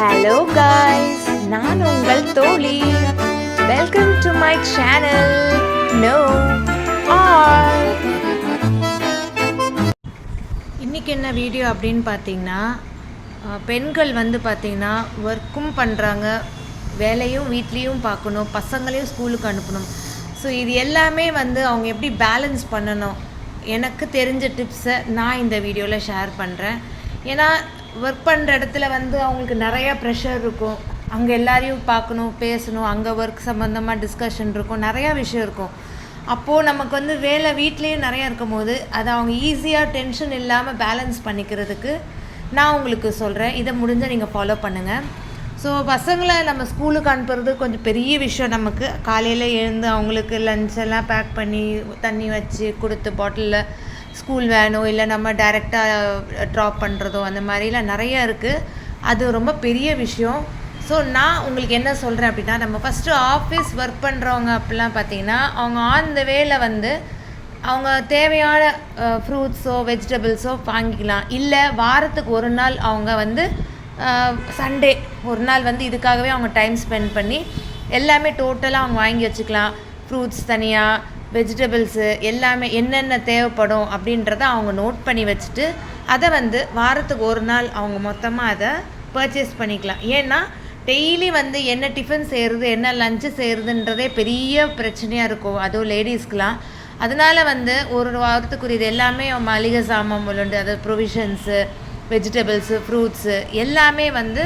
Hello guys நான் உங்கள் தோழி. வெல்கம் டு மை சேனல் நோ ஆல் இன்றைக்கி என்ன வீடியோ அப்படின்னு பார்த்தீங்கன்னா பெண்கள் வந்து பார்த்திங்கன்னா ஒர்க்கும் பண்ணுறாங்க வேலையும் வீட்லேயும் பார்க்கணும். பசங்களையும் ஸ்கூலுக்கு அனுப்பணும். ஸோ இது எல்லாமே வந்து அவங்க எப்படி பேலன்ஸ் பண்ணணும்? எனக்கு தெரிஞ்ச டிப்ஸை நான் இந்த வீடியோவில் ஷேர் பண்ணுறேன் ஏன்னா ஒர்க் பண்ணுற இடத்துல வந்து அவங்களுக்கு நிறையா ப்ரெஷர் இருக்கும். அங்கே எல்லாரையும் பார்க்கணும் பேசணும். அங்கே ஒர்க் சம்மந்தமாக டிஸ்கஷன் இருக்கும். நிறையா விஷயம் இருக்கும். அப்போது நமக்கு வந்து வேலை வீட்லேயும் நிறையா இருக்கும் போது அதை அவங்க ஈஸியாக டென்ஷன் இல்லாமல் பேலன்ஸ் பண்ணிக்கிறதுக்கு நான் உங்களுக்கு சொல்கிறேன் இதை முடிஞ்சால் நீங்கள் ஃபாலோ பண்ணுங்கள் ஸோ பசங்களை நம்ம ஸ்கூலுக்கு அனுப்புறது கொஞ்சம் பெரிய விஷயம் நமக்கு. காலையில் எழுந்து அவங்களுக்கு லஞ்ச் எல்லாம் பேக் பண்ணி தண்ணி வச்சு கொடுத்து பாட்டிலில் ஸ்கூல் வேனோ இல்லை நம்ம டைரெக்டாக ட்ராப் பண்ணுறதோ அந்த மாதிரிலாம் நிறைய இருக்குது அது ரொம்ப பெரிய விஷயம். ஸோ நான் உங்களுக்கு என்ன சொல்கிறேன் அப்படின்னா நம்ம ஃபஸ்ட்டு ஆஃபீஸ் ஒர்க் பண்ணுறவங்க அப்படிலாம் பார்த்தீங்கன்னா அவங்க ஆன் த வேல வந்து அவங்க தேவையான ஃப்ரூட்ஸோ வெஜிடபிள்ஸோ வாங்கிக்கலாம். இல்லை வாரத்துக்கு ஒரு நாள் அவங்க வந்து சண்டே ஒரு நாள் வந்து இதுக்காகவே அவங்க டைம் ஸ்பெண்ட் பண்ணி எல்லாமே டோட்டலாக அவங்க வாங்கி வச்சுக்கலாம். ஃப்ரூட்ஸ் தனியாக வெஜிடபிள்ஸு எல்லாமே என்னென்ன தேவைப்படும் அப்படின்றத அவங்க நோட் பண்ணி வச்சுட்டு அதை வந்து வாரத்துக்கு ஒரு நாள் அவங்க மொத்தமாக அதை பர்ச்சேஸ் பண்ணிக்கலாம். ஏன்னா டெய்லி வந்து என்ன டிஃபன் செய்கிறது என்ன லஞ்சு செய்கிறதுன்றதே பெரிய பிரச்சனையாக இருக்கும். அதுவும் லேடிஸ்க்கெலாம் அதனால வந்து ஒரு வாரத்துக்குரியது எல்லாமே மளிகை சாமான் உண்டு அதாவது ப்ரொவிஷன்ஸு வெஜிடபிள்ஸு ஃப்ரூட்ஸு எல்லாமே வந்து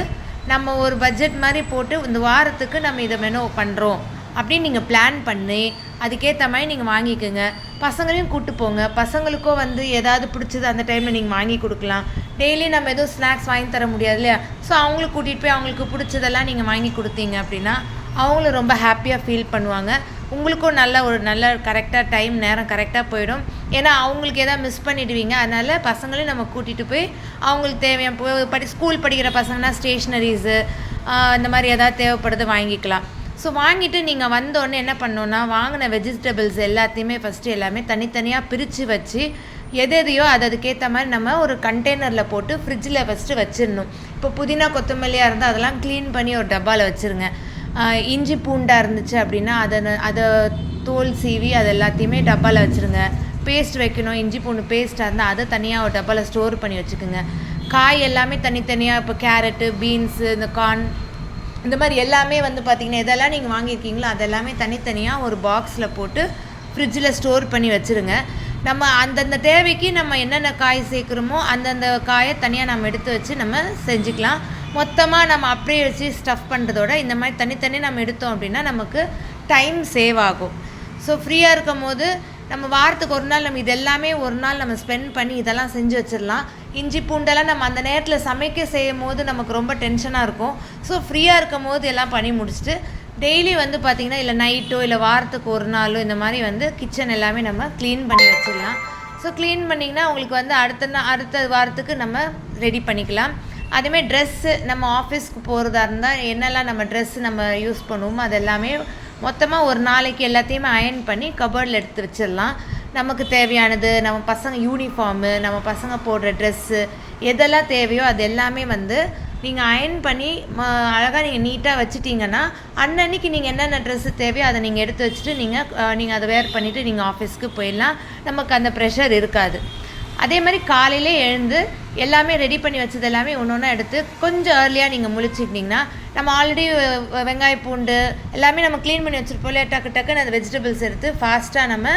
நம்ம ஒரு பட்ஜெட் மாதிரி போட்டு இந்த வாரத்துக்கு நம்ம இதை மெனு பண்ணுறோம் அப்படின்னு நீங்கள் பிளான் பண்ணி அதுக்கேற்ற மாதிரி நீங்கள் வாங்கிக்கோங்க. பசங்களையும் கூட்டு போங்க. பசங்களுக்கும் வந்து ஏதாவது பிடிச்சது அந்த டைமில் நீங்கள் வாங்கி கொடுக்கலாம். டெய்லி நம்ம எதுவும் ஸ்நாக்ஸ் வாங்கி தர முடியாது இல்லையா? ஸோ அவங்களுக்கு கூட்டிகிட்டு போய் அவங்களுக்கு பிடிச்சதெல்லாம் நீங்கள் வாங்கி கொடுத்தீங்க அப்படின்னா அவங்களும் ரொம்ப ஹாப்பியாக ஃபீல் பண்ணுவாங்க. உங்களுக்கும் நல்ல ஒரு நல்ல கரெக்டாக டைம் நேரம் கரெக்டாக போயிடும். ஏன்னா அவங்களுக்கு எதாவது மிஸ் பண்ணிடுவீங்க. அதனால் பசங்களையும் நம்ம கூட்டிகிட்டு போய் அவங்களுக்கு தேவையான படி ஸ்கூல் படிக்கிற பசங்கன்னா ஸ்டேஷ்னரிஸு இந்த மாதிரி எதாவது தேவைப்படுது வாங்கிக்கலாம். ஸோ வாங்கிட்டு நீங்கள் வந்தோடனே என்ன பண்ணோன்னா வாங்கின வெஜிடபிள்ஸ் எல்லாத்தையுமே ஃபஸ்ட்டு எல்லாமே தனித்தனியாக பிரித்து வச்சு எது எதையோ அது அதுக்கேற்ற மாதிரி நம்ம ஒரு கண்டெய்னரில் போட்டு ஃப்ரிட்ஜில் ஃபஸ்ட்டு வச்சிடணும். இப்போ புதினா கொத்தமல்லியாக இருந்தால் அதெல்லாம் க்ளீன் பண்ணி ஒரு டப்பாவில் வச்சுருங்க. இஞ்சி பூண்டாக இருந்துச்சு அப்படின்னா அதை அதை தோல் சீவி அது எல்லாத்தையுமே டப்பாவில் வச்சுருங்க. பேஸ்ட் வைக்கணும். இஞ்சி பூண்டு பேஸ்ட்டாக இருந்தால் அதை தனியாக ஒரு டப்பாவில் ஸ்டோர் பண்ணி வச்சுக்கோங்க. காய் எல்லாமே தனித்தனியாக இப்போ கேரட்டு பீன்ஸு இந்த கார்ன் இந்த மாதிரி எல்லாமே வந்து பார்த்திங்கன்னா எதெல்லாம் நீங்கள் வாங்கியிருக்கீங்களோ? அதெல்லாமே தனித்தனியாக ஒரு பாக்ஸில் போட்டு ஃப்ரிட்ஜில் ஸ்டோர் பண்ணி வச்சுருங்க. நம்ம அந்தந்த தேவைக்கு நம்ம என்னென்ன காய் சேர்க்குறோமோ அந்தந்த காயை தனியாக நம்ம எடுத்து வச்சு நம்ம செஞ்சுக்கலாம். மொத்தமாக நம்ம அப்படியே வச்சு ஸ்டஃப் பண்ணுறதோட இந்த மாதிரி தனித்தனி நம்ம எடுத்தோம் அப்படின்னா நமக்கு டைம் சேவ் ஆகும். ஸோ ஃப்ரீயாக இருக்கும் போது நம்ம வாரத்துக்கு ஒரு நாள் நம்ம இதெல்லாமே ஒரு நாள் நம்ம ஸ்பெண்ட் பண்ணி இதெல்லாம் செஞ்சு வச்சிடலாம். இஞ்சி பூண்டெல்லாம் நம்ம அந்த நேரத்தில் சமைக்க செய்யும் போது நமக்கு ரொம்ப டென்ஷனாக இருக்கும். ஸோ ஃப்ரீயாக இருக்கும் போது எல்லாம் பண்ணி முடிச்சுட்டு டெய்லி வந்து பார்த்திங்கன்னா இல்லை நைட்டோ இல்லை வாரத்துக்கு ஒரு நாளோ இந்த மாதிரி வந்து கிச்சன் எல்லாமே நம்ம க்ளீன் பண்ணி வச்சிடலாம். ஸோ க்ளீன் பண்ணிங்கன்னா உங்களுக்கு வந்து அடுத்த நாள் அடுத்த வாரத்துக்கு நம்ம ரெடி பண்ணிக்கலாம். அதேமாதிரி ட்ரெஸ்ஸு நம்ம ஆஃபீஸ்க்கு போகிறதா இருந்தால் என்னெல்லாம் நம்ம ட்ரெஸ்ஸு நம்ம யூஸ் பண்ணுவோமோ அது எல்லாமே மொத்தமாக ஒரு நாளைக்கு எல்லாத்தையுமே அயர்ன் பண்ணி கபர்டில் எடுத்து வச்சிடலாம். நமக்கு தேவையானது நம்ம பசங்க யூனிஃபார்மு நம்ம பசங்க போடுற ட்ரெஸ்ஸு எதெல்லாம் தேவையோ அது எல்லாமே வந்து நீங்கள் அயர்ன் பண்ணி அழகாக நீங்கள் நீட்டாக வச்சுட்டிங்கன்னா அன்னன்னைக்கு நீங்கள் என்னென்ன ட்ரெஸ்ஸு தேவையோ அதை நீங்கள் எடுத்து வச்சுட்டு நீங்கள் நீங்கள் அதை வேர் பண்ணிவிட்டு நீங்கள் ஆஃபீஸ்க்கு போயிடலாம். நமக்கு அந்த ப்ரெஷர் இருக்காது. அதே மாதிரி காலையிலே எழுந்து எல்லாமே ரெடி பண்ணி வச்சது எல்லாமே ஒன்று ஒன்றா எடுத்து கொஞ்சம் ஏர்லியாக நீங்கள் முழிச்சிக்கிட்டிங்கன்னா நம்ம ஆல்ரெடி வெங்காய பூண்டு எல்லாமே நம்ம க்ளீன் பண்ணி வச்சுருப்போம் இல்லையா? டக்கு டக்குன்னு அந்த வெஜிடபிள்ஸ் எடுத்து ஃபாஸ்ட்டாக நம்ம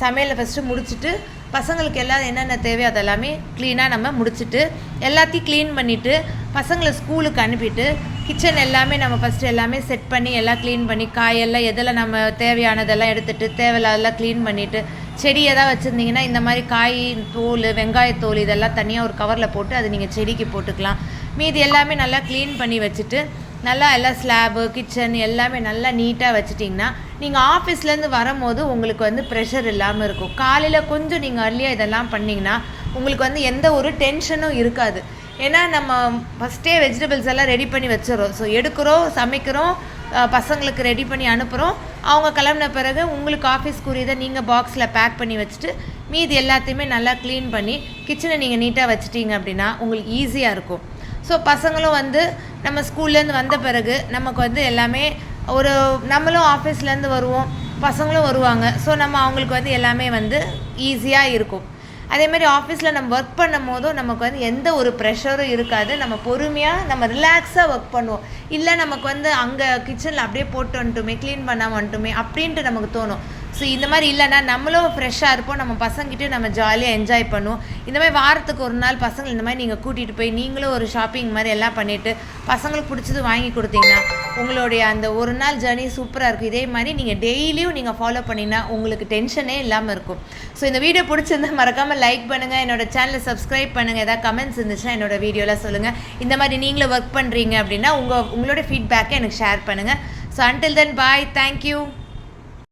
சமையலை ஃபஸ்ட்டு முடிச்சுட்டு பசங்களுக்கு எல்லாம் என்னென்ன தேவையோ அதெல்லாமே க்ளீனாக நம்ம முடிச்சுட்டு எல்லாத்தையும் க்ளீன் பண்ணிவிட்டு பசங்களை ஸ்கூலுக்கு அனுப்பிட்டு கிச்சன் எல்லாமே நம்ம ஃபஸ்ட்டு எல்லாமே செட் பண்ணி எல்லாம் க்ளீன் பண்ணி காயெல்லாம் எதில் நம்ம தேவையானதெல்லாம் எடுத்துகிட்டு தேவையில்லாதெல்லாம் க்ளீன் பண்ணிவிட்டு செடி எதாவது வச்சுருந்தீங்கன்னா இந்த மாதிரி காய் தோல் வெங்காயத்தோல் இதெல்லாம் தனியாக ஒரு கவரில் போட்டு அது நீங்கள் செடிக்கு போட்டுக்கலாம். மீதி எல்லாமே நல்லா க்ளீன் பண்ணி வச்சுட்டு நல்லா எல்லாம் ஸ்லாபு கிச்சன் எல்லாமே நல்லா நீட்டாக வச்சுட்டிங்கன்னா நீங்கள் ஆஃபீஸ்லேருந்து வரும்போது உங்களுக்கு வந்து ப்ரெஷர் இல்லாமல் இருக்கும். காலையில் கொஞ்சம் நீங்கள் அர்லியாக இதெல்லாம் பண்ணிங்கன்னா உங்களுக்கு வந்து எந்த ஒரு டென்ஷனும் இருக்காது. ஏன்னா நம்ம ஃபஸ்ட்டே வெஜிடபிள்ஸ் எல்லாம் ரெடி பண்ணி வச்சிடறோம். ஸோ எடுக்கிறோம் சமைக்கிறோம் பசங்களுக்கு ரெடி பண்ணி அனுப்புகிறோம் அவங்க கிளம்புன பிறகு உங்களுக்கு ஆஃபீஸ்க்குரியதை நீங்கள் பாக்ஸில் பேக் பண்ணி வச்சுட்டு மீதி எல்லாத்தையுமே நல்லா க்ளீன் பண்ணி கிச்சனை நீங்கள் நீட்டாக வச்சிட்டீங்க அப்படின்னா உங்களுக்கு ஈஸியாக இருக்கும். ஸோ பசங்களும் வந்து நம்ம ஸ்கூல்லேருந்து வந்த பிறகு நமக்கு வந்து எல்லாமே ஒரு நம்மளும் ஆஃபீஸ்லேருந்து வருவோம் பசங்களும் வருவாங்க. ஸோ நம்ம அவங்களுக்கு வந்து எல்லாமே வந்து ஈஸியாக இருக்கும். அதே மாதிரி ஆஃபீஸில் நம்ம ஒர்க் பண்ணும் போதும் நமக்கு வந்து எந்த ஒரு ப்ரெஷரும் இருக்காது. நம்ம பொறுமையாக நம்ம ரிலாக்ஸாக ஒர்க் பண்ணுவோம். இல்லை நமக்கு வந்து அங்கே கிச்சனில் அப்படியே போட்டு வந்துட்டுமே க்ளீன் பண்ணாமல் வந்துட்டுமே அப்படின்ட்டு நமக்கு தோணும். ஸோ இந்த மாதிரி இல்லைன்னா நம்மளும் ஃப்ரெஷ்ஷாக இருப்போம். நம்ம பசங்கிட்ட நம்ம ஜாலியாக என்ஜாய் பண்ணுவோம். இந்த மாதிரி வாரத்துக்கு ஒரு நாள் பசங்களை இந்த மாதிரி நீங்கள் கூட்டிகிட்டு போய் நீங்களும் ஒரு ஷாப்பிங் மாதிரி எல்லாம் பண்ணிவிட்டு பசங்களுக்கு பிடிச்சது வாங்கி கொடுத்தீங்கன்னா உங்களுடைய அந்த ஒரு நாள் ஜேர்னி சூப்பராக இருக்கும். இதே மாதிரி நீங்கள் டெய்லியும் நீங்கள் ஃபாலோ பண்ணிங்கன்னா உங்களுக்கு டென்ஷனே இல்லாமல் இருக்கும். ஸோ இந்த வீடியோ பிடிச்சிருந்தா மறக்காமல் லைக் பண்ணுங்கள் என்னோட சேனலை சப்ஸ்கிரைப் பண்ணுங்கள் ஏதாவது கமெண்ட்ஸ் இருந்துச்சுன்னா என்னோட வீடியோவில் சொல்லுங்கள் இந்த மாதிரி நீங்களும் ஒர்க் பண்ணுறீங்க அப்படின்னா உங்கள் உங்களோட ஃபீட்பேக்கை எனக்கு ஷேர் பண்ணுங்கள் so until then bye thank you